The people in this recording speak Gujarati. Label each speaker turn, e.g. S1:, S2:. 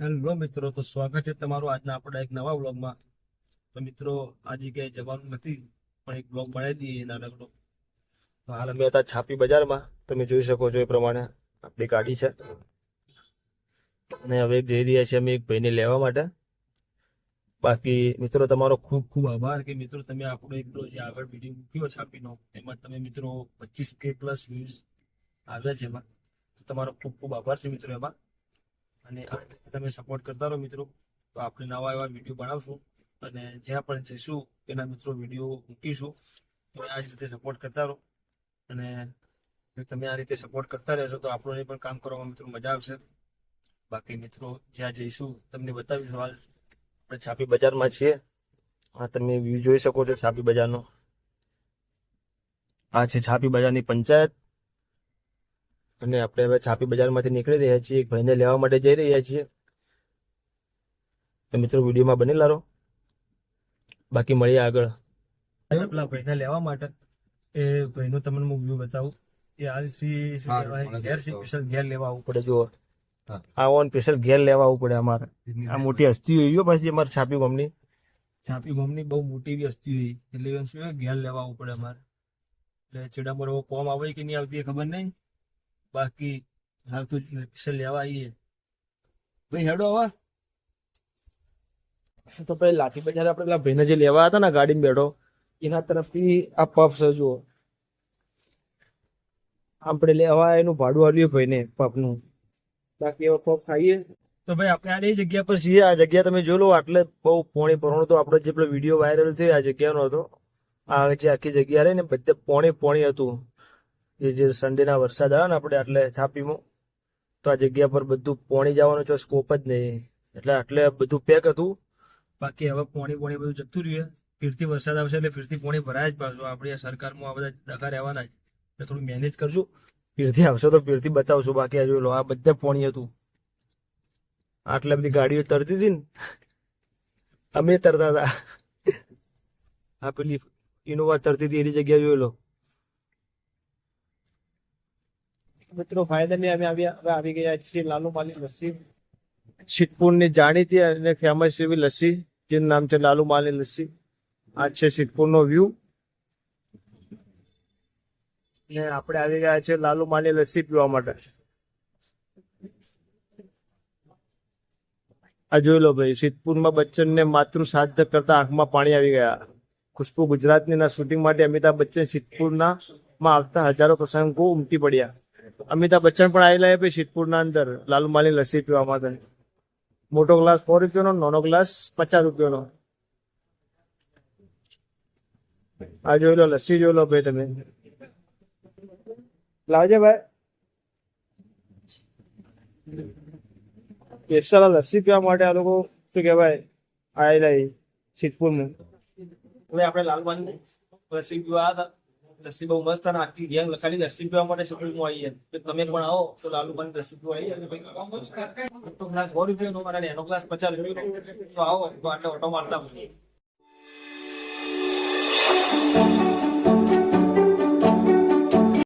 S1: હેલો મિત્રો, તો સ્વાગત છે તમારું આજના આપણા એક નવા બ્લોગમાં તો મિત્રો, આજે ક્યાંય જવાનું નથી, પણ એક બ્લોગ બનાવી દઈએ નાનકડો તો હાલ અમે હતા છાપી બજારમાં. તમે જોઈ શકો છો એ પ્રમાણે આપણી ગાડી છે. અને હવે જઈ રહ્યા છીએ અમે એક ભાઈને લેવા માટે. બાકી મિત્રો, તમારો ખૂબ ખૂબ આભાર કે મિત્રો, તમે આપણો એક જે આગળ વીડિયો મૂક્યો છાપીનો. એમાં તમે મિત્રો પચીસ કે પ્લસ વ્યૂઝ આવ્યા છે એમાં. તમારો ખૂબ ખૂબ આભાર છે મિત્રો એમાં. અને તમે સપોર્ટ કરતા રહો મિત્રો, તો આપણે નવા એવા વીડિયો બનાવશું અને જ્યાં પણ જઈશું, એના મિત્રો વીડિયો મૂકીશું. તો આ જ રીતે સપોર્ટ કરતા રહો. અને તમે આ રીતે સપોર્ટ કરતા રહેશો, તો આપણને પણ કામ કરવામાં મિત્રો મજા આવશે. બાકી મિત્રો, જ્યાં જઈશું, તમને બતાવીશું હાલ. આપણે છાપી બજારમાં છીએ. આ તમે વ્યૂ જોઈ શકો છો, છાપી બજારનો. આ છે છાપી બજારની પંચાયત. અને આપણે હવે છાપી બજારમાંથી નીકળી રહ્યા છીએ. એક ભાઈને લેવા માટે જઈ રહ્યા છીએ. તો મિત્રો વિડીયોમાં બનેલા રહો બાકી મળીએ આગળ. પેલા ભાઈને લેવા માટે. એ ભાઈનું તમને હું વ્યૂ બતાવું. એ હાલ સી શું કહેવાય? ઘેર સ્પેશિયલ ઘેર લેવા આવવું પડે. જુઓ. આ ઓન સ્પેશિયલ ઘેર લેવા આવવું પડે અમારે. આ મોટી હસ્તી હોય પછી અમારે છાપી ગમની. છાપી ગોમની બહુ મોટી એવી હસ્તી હોય. એટલે એમ શું હોય, ઘેર લેવા આવવું પડે અમારે. એટલે ચેડામાં એવો કોમ આવે કે નહીં આવતી એ ખબર નહીં. બાકી હાલ તો સ્પેશિયલ લેવા આવીએ ભાઈ હેડો આવા તો પેલા લાઠી બજાર આપણે પેલા ભાઈને જે લેવા હતા ને ગાડીમાં બેઠો એના તરફથી આ પફ છે જુઓ. આપણે લેવા એનું ભાડું આવ્યું ભાઈને પફનું બાકી એવા પફ ખાઈએ. તો ભાઈ આપણે આ જગ્યા પર છીએ. આ જગ્યા તમે જોઈ લો આટલે બહુ પોણી પોણો તો આપણો જે પેલો વીડિયો વાયરલ થયો આ જગ્યાનો હતો. આ જે આખી જગ્યા રહી ને બધે પોણી પોણી હતું. એ જે સન્ડેના વરસાદ આવ્યો ને આપણે આટલે છાપીમાં તો આ જગ્યા પર બધું પોણી જવાનો છે સ્કોપ જ નહીં. એટલે આટલે બધું પેક હતું. બાકી હવે પોણી પોણી બધું જતું રહ્યું ફીરથી વરસાદ આવશે એટલે ફીરથી પોણી ભરાય જ પાછું. આપણી સરકારમાં આ બધા ડખા રહેવાના જ. એટલે થોડું મેનેજ કરજો. ફીરથી આવશે તો ફીરથી બતાવશું. બાકી જોઈ લો, આ બધે પોણી હતું. આટલા બધી ગાડીઓ તરતી હતી ને. અમે તરતા હતા. આ પેલી ઇનોવા તરતી હતી, એની જગ્યા જોઈ લો. મિત્રો ફાઇનલી અમે આવ્યા, હવે આવી ગયા છીએ લાલુ માલી લસ્સી. સિદ્ધપુરની જાણીતી અને ફેમસ એવી લસ્સી, જેનું નામ છે લાલુ માલી લસ્સી. આ છે સિદ્ધપુરનો વ્યૂ ને આપણે આવી ગયા છે લાલુ માલી લસ્સી પીવા માટે. આ જોઈ લો ભાઈ, સિદ્ધપુરમાં બચ્ચનને માતૃ શ્રાદ્ધ કરતા આંખમાં પાણી આવી ગયા. ખુશ્બુ ગુજરાતની ના શૂટિંગ માટે અમિતાભ બચ્ચન સિદ્ધપુરના માં આવતા હજારો પ્રસંગો ઉમટી પડ્યા. અમિતાભ બચ્ચન પણ આવેલા છે સિદ્ધપુરના અંદર લાલુમાલી લસ્સી પીવા માટે. મોટો ગ્લાસ સો રૂપિયાનો નાનો ગ્લાસ પચાસ રૂપિયાનો. આ જોઈ લો લસ્સી જોઈ લો ભાઈ તમે. લાવજે ભાઈ. સ્પેશિયલ લસ્સી પીવા માટે આ લોકો શું કહેવાય આવેલા સિદ્ધપુરમાં હવે આપણે લાલબાની લસ્સી પીવા હતા. લસ્સી બહુ મસ્ત અને આખી ગેંગ ખાલી લસ્સી પીવા માટે સિદ્ધપુરમાં આવીએ તો તમે પણ આવો તો લાલુબાની લસ્સી પીવા આવી અને ભાઈ મોટો ગ્લાસ સો રૂપિયાનો અને એનો ગ્લાસ પચાસ રૂપિયાનો તો આવો, તો આટલા ઓટો મારતા